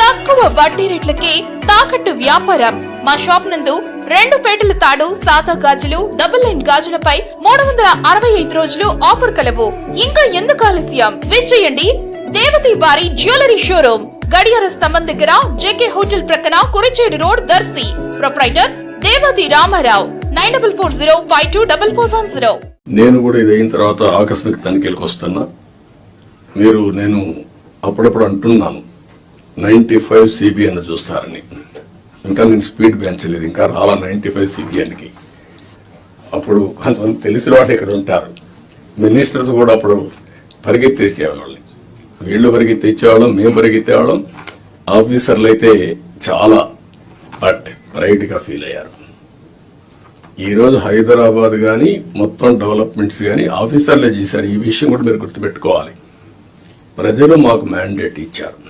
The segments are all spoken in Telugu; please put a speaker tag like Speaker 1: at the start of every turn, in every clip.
Speaker 1: తక్కువ వడ్డీ రేట్లకే తాకట్టు వ్యాపారం. మా షాప్ నందు రెండు పేటల తాడు సాదా గాజులు డబుల్ లైన్ గాజులపై మూడు వందల అరవై ఐదు రోజులు ఆఫర్ కలవు. ఇంకా ఎందుకు ఆలస్యం? విచ్చేయండి దేవతి బారి జ్యువెలరీ షోరూమ్ గడియార స్తంభం దగ్గర జేకే హోటల్ ప్రక్కన Kurichedu road Darsi. Proprietor Devathi Ramarao nine double four zero five two double four one zero.
Speaker 2: నేను కూడా ఇది అయిన తర్వాత ఆకస్మిక తనిఖీలకు వస్తున్నా. మీరు నేను అప్పుడప్పుడు అంటున్నాను. నైంటీ ఫైవ్ సిబిఎన్ చూస్తారని. ఇంకా నేను స్పీడ్ పెంచలేదు ఇంకా రాలా నైంటీ ఫైవ్ సిబిఎన్కి అప్పుడు కొంతమంది తెలిసిన వాడు ఇక్కడ ఉంటారు. మినిస్టర్స్ కూడా అప్పుడు పరిగెత్తేసేవాళ్ళని వీళ్ళు పరిగెత్తిచ్చేవాళ్ళం మేము పరిగెత్తేవాళ్ళం. ఆఫీసర్లు అయితే చాలా బట్ బ్రైట్గా ఫీల్ అయ్యారు. ఈరోజు హైదరాబాద్ కానీ మొత్తం డెవలప్మెంట్స్ కానీ ఆఫీసర్లే చేశారు. ఈ విషయం కూడా మీరు గుర్తుపెట్టుకోవాలి. ప్రజలు మాకు మ్యాండేట్ ఇచ్చారు.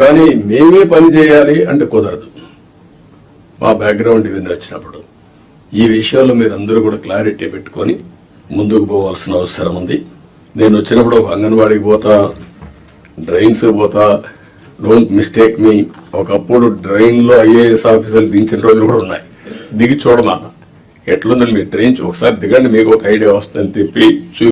Speaker 2: కానీ మేమే పని చేయాలి అంటే కుదరదు. మా బ్యాక్గ్రౌండ్ ఇవన్నీ వచ్చినప్పుడు. ఈ విషయంలో మీరు అందరూ కూడా క్లారిటీ పెట్టుకొని ముందుకు పోవాల్సిన అవసరం ఉంది. నేను వచ్చినప్పుడు ఒక అంగన్వాడికి పోతా డ్రైన్స్ పోతా. డోంట్ మిస్టేక్ మీ ఒకప్పుడు డ్రైన్లో ఐఏఎస్ ఆఫీసర్లు దించిన రోజులు కూడా ఉన్నాయి. దిగి చూడమా? ఎట్లుందని మీరు ట్రైన్ ఒకసారి దిగండి మీకు ఒక ఐడియా వస్తుందని చెప్పి